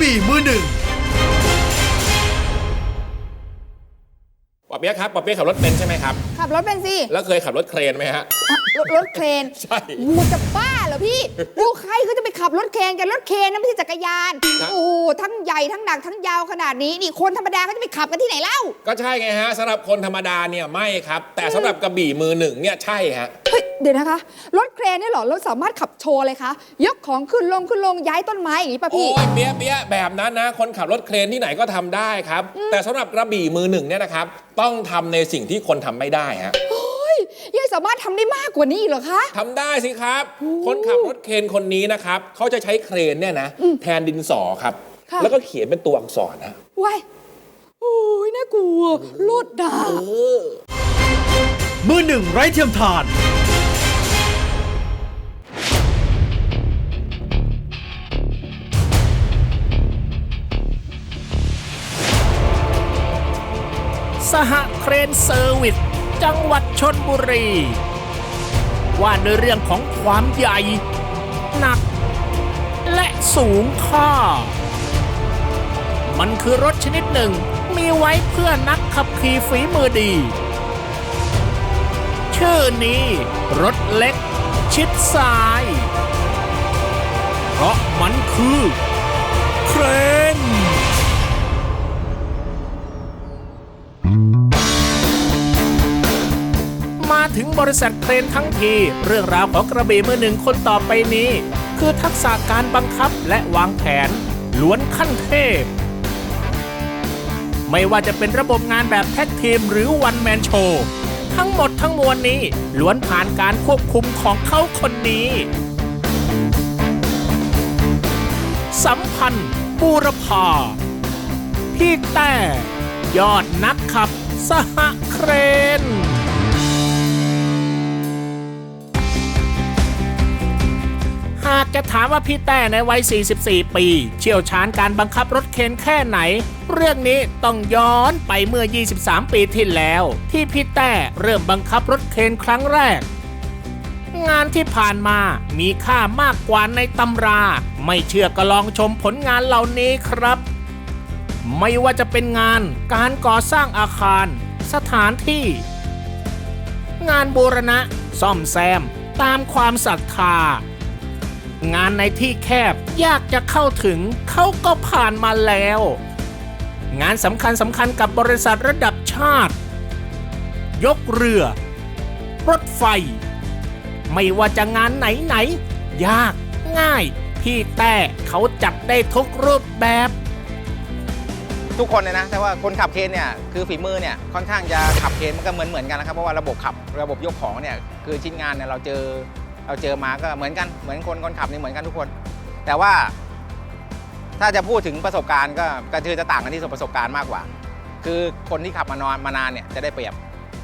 บี่มือหนึ่งปอเปี๊ยะครับปอเปี๊ยะขับรถเป็นใช่ไหมครับ ขับรถเป็นสิแล้วเคยขับรถเครนไหมฮะอะรถรถเครนใช่วูจะบ้าเหรอพี่วูใครเขาจะไปขับรถเครนกันรถเครนนั่นไม่ใช่จักรยาน ครับ โอ้โหทั้งใหญ่ทั้งหนักทั้งยาวขนาดนี้นี่คนธรรมดาเขาจะไปขับกันที่ไหนเล่า ก็ใช่ไงฮะสำหรับคนธรรมดาเนี่ยไม่ครับ แต่สำหรับกระบี่มือหนึ่งเนี่ยใช่ฮะ เฮ้ยเดี๋ยวนะคะ รถเครนเนี่ยเหรอรถสามารถขับโชว์เลยคะยกของขึ้นลงขึ้นลงย้ายต้นไม้อย่างนี้ป่ะโอ้พี่ยเปี๊ยะเปี๊ยะแบบนั้นนะ คนขับรถเครนที่ไหนก็ทำได้ครับ แต่สำหรับกระบี่มือหนึ่งเนี่ยนะครับ ต้องทำในสิ่งที่คนทำไม่ได้ฮะเฮ้ยยังสามารถทำได้มากกว่านี้อีกเหรอคะ ทำได้สิครับ คนขับรถเครนคนนี้นะครับ เขาจะใช้เครนเนี่ยนะ แทนดินสอครับ ค่ะ แล้วก็เขียนเป็นตัวอักษรนะว้ายโอ้ยน่ากลัวโลดดา มือหนึ่งไร้เทียมทาน สหเครนเซอร์วิส จังหวัดชนบุรี ว่าในเรื่องของความใหญ่ หนัก และสูงค่า มันคือรถชนิดหนึ่งมีไว้เพื่อนักขับขี่ฝีมือดี ชื่อนี้รถเล็ก ชิดซ้าย เพราะมันคือเคร ถึงบริษัทเครนทั้งที เรื่องราวของกระบี่มือหนึ่งคนต่อไปนี้ คือทักษะการบังคับและวางแผน ล้วนขั้นเทพ ไม่ว่าจะเป็นระบบงานแบบแท็กทีมหรือวันแมนโชว์ทั้งหมดทั้งมวลนี้ล้วนผ่านการควบคุมของเขาคนนี้ สัมพันธ์บูรพาพี่แต่ยอดนักขับสหเครน หากจะถามว่าพี่แต่ในวัย 44 ปี เชี่ยวชาญการบังคับรถเคนแค่ไหน เรื่องนี้ต้องย้อนไปเมื่อ 23 ปีที่แล้ว ที่พี่แต่เริ่มบังคับรถเคนครั้งแรก งานที่ผ่านมามีค่ามากกว่าในตำรา ไม่เชื่อก็ลองชมผลงานเหล่านี้ครับ ไม่ว่าจะเป็นงานการก่อสร้างอาคาร สถานที่ งานบูรณะ ซ่อมแซม ตามความศรัทธา งานในที่แคบยากจะเข้าถึงเขาก็ผ่านมาแล้ว งานสำคัญสำคัญกับบริษัทระดับชาติ ยกเรือ รถไฟ ไม่ว่าจะงานไหนไหนๆยากง่าย พี่แต่เขาจัดได้ทุกรูปแบบ ทุกคนเลยนะ แต่ว่าคนขับเคนเนี่ยคือฝีมือเนี่ยค่อนข้างจะขับเคนมันก็เหมือนเหมือนกันนะครับเพราะว่าระบบขับระบบยกของเนี่ยคือชิ้นงานเนี่ยเราเจอ เราเจอมาก็เหมือนกันเหมือนคนคนขับนี่เหมือนกันทุกคน แต่ว่า ถ้าจะพูดถึงประสบการณ์ก็ก็คือจะต่างกันที่ประสบการณ์มากกว่า คือคนที่ขับมานอนมานานเนี่ยจะได้เปรียบ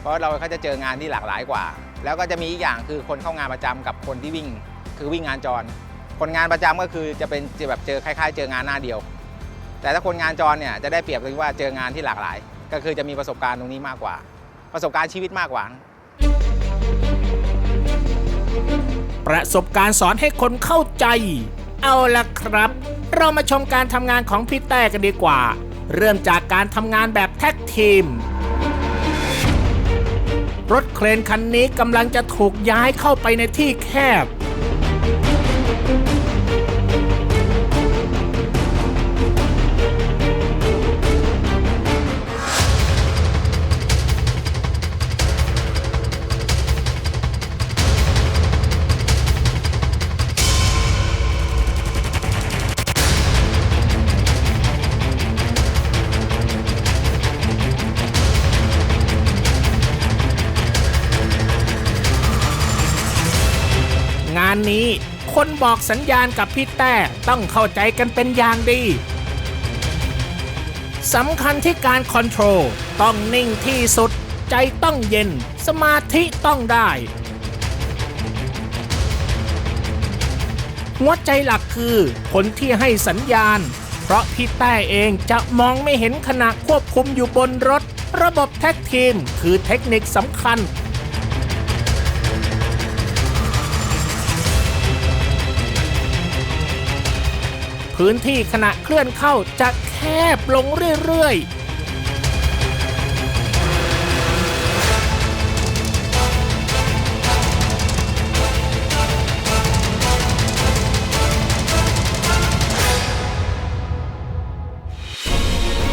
เพราะเราก็จะเจองานที่หลากหลายกว่า แล้วก็จะมีอีกอย่างคือคนเข้างานประจำกับคนที่วิ่ง คือวิ่งงานจร คนงานประจำก็คือจะเป็นจะแบบเจอคล้าย ๆ เจองานหน้าเดียว แต่ถ้าคนงานจรเนี่ยจะได้เปรียบตรงที่ว่าเจองานที่หลากหลาย ก็คือจะมีประสบการณ์ตรงนี้มากกว่า ประสบการณ์ชีวิตมากกว่า ประสบการณ์สอนให้คนเข้าใจ เอาละครับ เรามาชมการทำงานของพี่แต่กันดีกว่า เริ่มจากการทำงานแบบแท็กทีม รถเครนคันนี้กำลังจะถูกย้ายเข้าไปในที่แคบานนี้ คนบอกสัญญาณกับพี่แต่ต้องเข้าใจกันเป็นอย่างดีสำคัญที่การคอนโทรลต้องนิ่งที่สุด ใจต้องเย็น สมาธิต้องได้ หัวใจหลักคือคนที่ให้สัญญาณ เพราะพี่แต่เองจะมองไม่เห็นขณะควบคุมอยู่บนรถ ระบบแท็กทีม คือเทคนิคสำคัญ พื้นที่ขณะเคลื่อนเข้าจะแคบลงเรื่อยๆ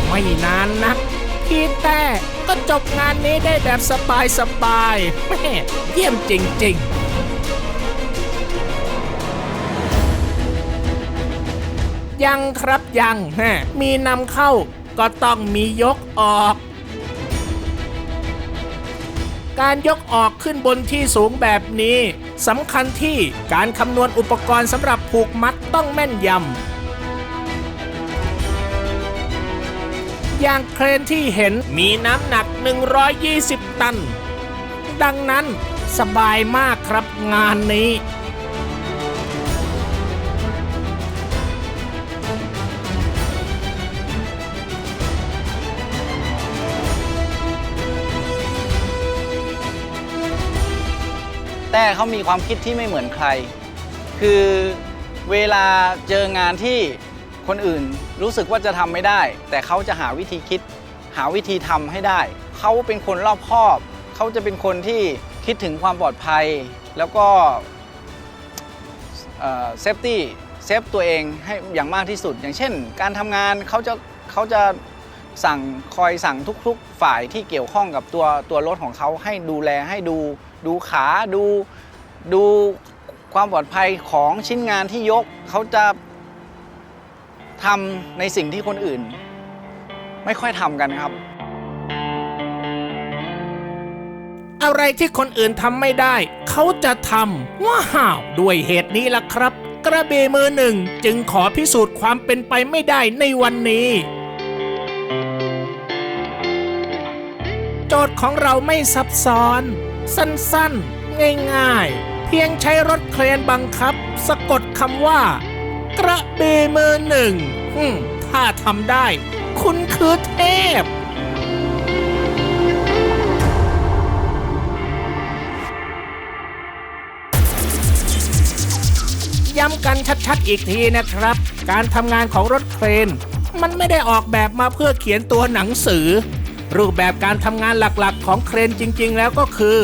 ไม่นานนักพี่แต่ก็จบงานนี้ได้แบบสบายๆแม่เยี่ยมจริง ๆ ยังครับยังแม่มีนำเข้าก็ต้องมียกออก การยกออกขึ้นบนที่สูงแบบนี้สำคัญที่การคำนวณอุปกรณ์สำหรับผูกมัดต้องแม่นยำ อย่างเครนที่เห็นมีน้ำหนัก 120 ตัน ดังนั้นสบายมากครับงานนี้ แต่เขามีความคิดที่ไม่เหมือนใคร คือเวลาเจองานที่คนอื่นรู้สึกว่าจะทำไม่ได้ แต่เขาจะหาวิธีคิด หาวิธีทำให้ได้ เขาเป็นคนรอบคอบ เขาจะเป็นคนที่คิดถึงความปลอดภัย แล้วก็เซฟตี้เซฟตัวเองให้อย่างมากที่สุด อย่างเช่น การทำงานเขาจะเขาจะสั่งคอยสั่งทุกๆ ฝ่ายที่เกี่ยวข้องกับตัวตัวรถของเขาให้ดูแลให้ดู ดูขาดูดูความปลอดภัยของชิ้นงานที่ยกเขาจะทำในสิ่งที่คนอื่น ไม่ค่อยทำกันครับ อะไรที่คนอื่นทำไม่ได้ เขาจะทำว้าวด้วยเหตุนี้ล่ะครับ กระเบมือหนึ่งจึงขอพิสูจน์ความเป็นไปไม่ได้ในวันนี้ จทย์ของเราไม่ซับซ้อน สั้นๆ ง่ายๆ เพียงใช้รถเครนบังคับ สะกดคำว่า กระเบมือหนึ่งถ้าทำได้ คุณคือเทพย้ำกันชัดๆอีกทีนะครับ การทำงานของรถเครน มันไม่ได้ออกแบบมาเพื่อเขียนตัวหนังสือ รูปแบบการทำงานหลักๆ ของเครนจริง ๆ แล้วก็คือ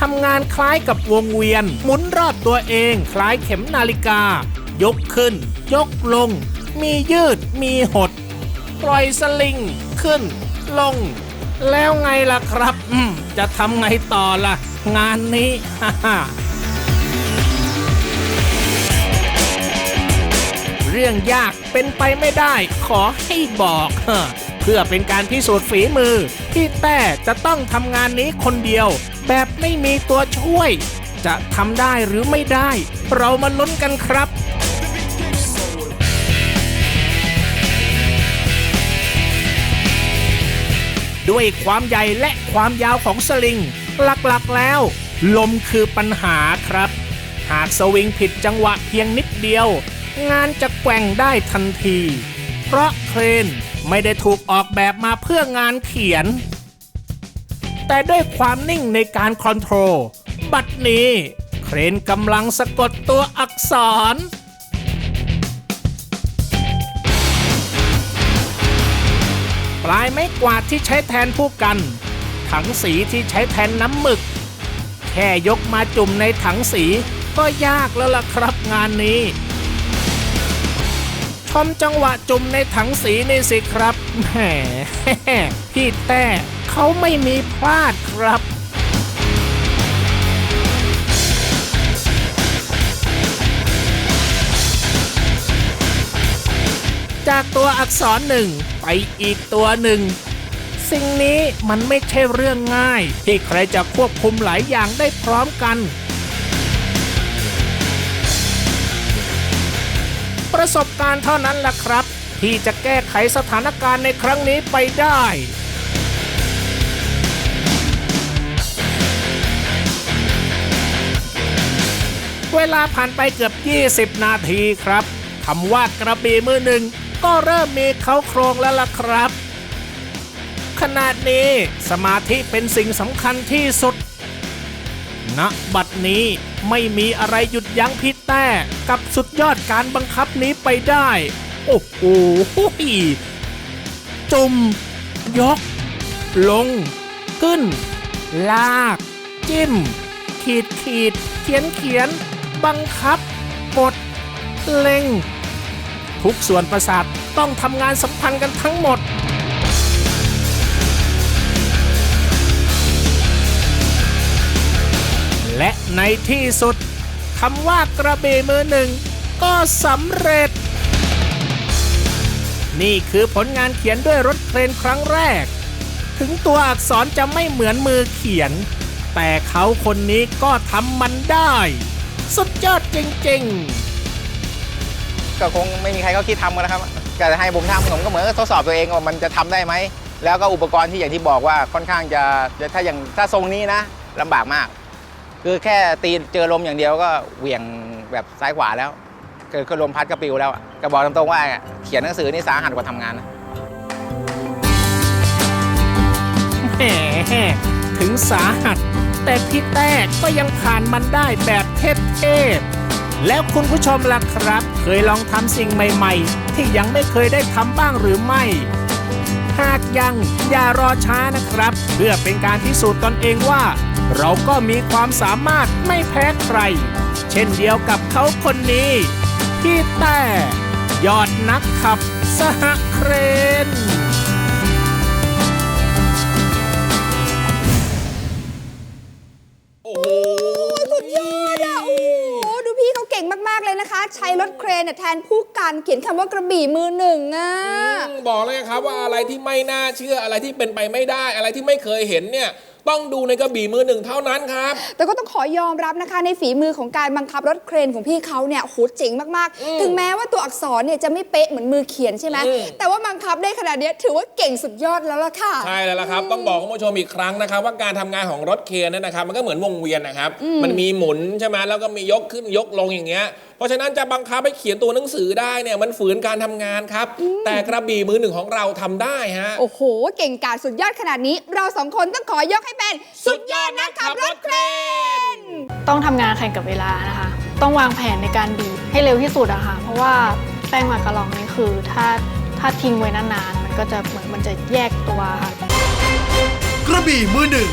ทำงานคล้ายกับวงเวียน หมุนรอบตัวเอง คล้ายเข็มนาฬิกา ยกขึ้น ยกลง มียืด มีหด ปล่อยสลิง ขึ้น ลง แล้วไงล่ะครับ อืม จะทำไงต่อล่ะ งานนี้ฮ่าฮ่าเรื่องยากเป็นไปไม่ได้ ขอให้บอก เพื่อเป็นการพิสูจน์ฝีมือ ที่แต่จะต้องทำงานนี้คนเดียว แบบไม่มีตัวช่วย จะทำได้หรือไม่ได้ เรามาลุ้นกันครับด้วยความใหญ่และความยาวของสลิง หลักๆแล้ว ลมคือปัญหาครับ หากสวิงผิดจังหวะเพียงนิดเดียว งานจะแกว่งได้ทันที เพราะเครน ไม่ได้ถูกออกแบบมาเพื่องานเขียน แต่ด้วยความนิ่งในการคอนโทรล บัดนี้ เครนกำลังสะกดตัวอักษรปลายไม้กวาดที่ใช้แทนผู้กัน ถังสีที่ใช้แทนน้ำหมึก แค่ยกมาจุ่มในถังสีก็ยากแล้วล่ะครับงานนี้ ชมจังหวะจุ่มในถังสีนี่สิครับแหมพี่แต่เขาไม่มีพลาดครับจากตัวอักษรหนึ่งไปอีกตัวหนึ่ง สิ่งนี้มันไม่ใช่เรื่องง่าย ที่ใครจะควบคุมหลายอย่างได้พร้อมกัน ประสบการณ์เท่านั้นแหละครับ ที่จะแก้ไขสถานการณ์ในครั้งนี้ไปได้เวลาผ่านไปเกือบ 20 นาทีครับคำว่ากระบี่มือหนึ่ง ก็เริ่มมีเขาโครงแล้วล่ะครับ ขนาดนี้สมาธิเป็นสิ่งสำคัญที่สุด ณบัดนี้ไม่มีอะไรหยุดยั้งพิษแต่กับสุดยอดการบังคับนี้ไปได้ โอ้โหจุ่มยก ลง ขึ้น ลาก จิ้ม ขีดขีด เขียนเขียน บังคับกดเล็ง ทุกส่วนประสาทต้องทำงานสัมพันธ์กันทั้งหมด และในที่สุดคำว่ากระเบมือหนึ่งก็สำเร็จ นี่คือผลงานเขียนด้วยรถเครนครั้งแรก ถึงตัวอักษรจะไม่เหมือนมือเขียน แต่เขาคนนี้ก็ทำมันได้ สุดยอดจริงๆ ก็คงไม่มีใครเขาคิดทำกันนะครับก็จะให้ผมทำผมก็เหมือนกับทดสอบตัวเองว่ามันจะทำได้ไหม แล้วก็อุปกรณ์ที่อย่างที่บอกว่าค่อนข้างจะถ้าอย่างถ้าทรงนี้นะลำบากมาก คือแค่ตีเจอลมอย่างเดียวก็เหวี่ยงแบบซ้ายขวาแล้วคือคือลมพัดก็ปิวแล้วอะก็บอกตรงๆว่าเขียนหนังสือนี่สาหัสกว่าทำงานนะแหมถึงสาหัส แต่พี่แต้ก็ยังผ่านมันได้แบบเทพๆแล้วคุณผู้ชมล่ะครับ เคยลองทำสิ่งใหม่ๆ ที่ยังไม่เคยได้ทำบ้างหรือไม่ หากยังอย่ารอช้านะครับ เพื่อเป็นการพิสูจน์ตนเองว่า เราก็มีความสามารถไม่แพ้ใคร เช่นเดียวกับเขาคนนี้ พี่แต่ยอดนักขับสหเครน โอ้โหสุดยอดอะโอ้โหดูพี่เขาเก่งมาก ๆ เลยนะคะ ใช้รถเครนเนี่ยแทนผู้การเขียนคำว่ากระบี่มือหนึ่งอะอืมบอกเลยครับว่าอะไรที่ไม่น่าเชื่ออะไรที่เป็นไปไม่ได้ อะไรที่ไม่เคยเห็นเนี่ย ต้องดูในกระบี่มือหนึ่งเท่านั้นครับ แต่ก็ต้องขอยอมรับนะคะ ในฝีมือของการบังคับรถเครนของพี่เขาเนี่ยโหเจ๋งมากๆ ถึงแม้ว่าตัวอักษรเนี่ยจะไม่เป๊ะเหมือนมือเขียนใช่ไหมอืมแต่ว่าบังคับได้ขนาดเนี้ยถือว่าเก่งสุดยอดแล้วล่ะค่ะใช่แล้วล่ะครับ ต้องบอกคุณผู้ชมอีกครั้งนะครับ ว่าการทำงานของรถเคนเนยนะครับ มันก็เหมือนวงเวียนนะครับ มันมีหมุนใช่ไหมแล้วก็มียกขึ้นยกลงอย่างเงี้ยเพ ราะฉะนั้นจะบังคับให้เขียนตัวหนังสือได้เนี่ยมันฝืนการทำงานครับ แต่กระบี่มือหนึ่งของเราทำได้ฮะ โอ้โห เก่งกาจสุดยอดขนาดนี้ เราสองคนต้องขอยกให้เป็นสุดยอดนักขับรถเครน ต้องทำงานแข่งกับเวลานะคะ ต้องวางแผนในการบีบให้เร็วที่สุดอะค่ะ เพราะว่าแป้งหมากกะลองนี่คือถ้าถ้าทิ้งไว้นานๆ มันก็จะเหมือนมันจะแยกตัวค่ะ กระบี่มือหนึ่ง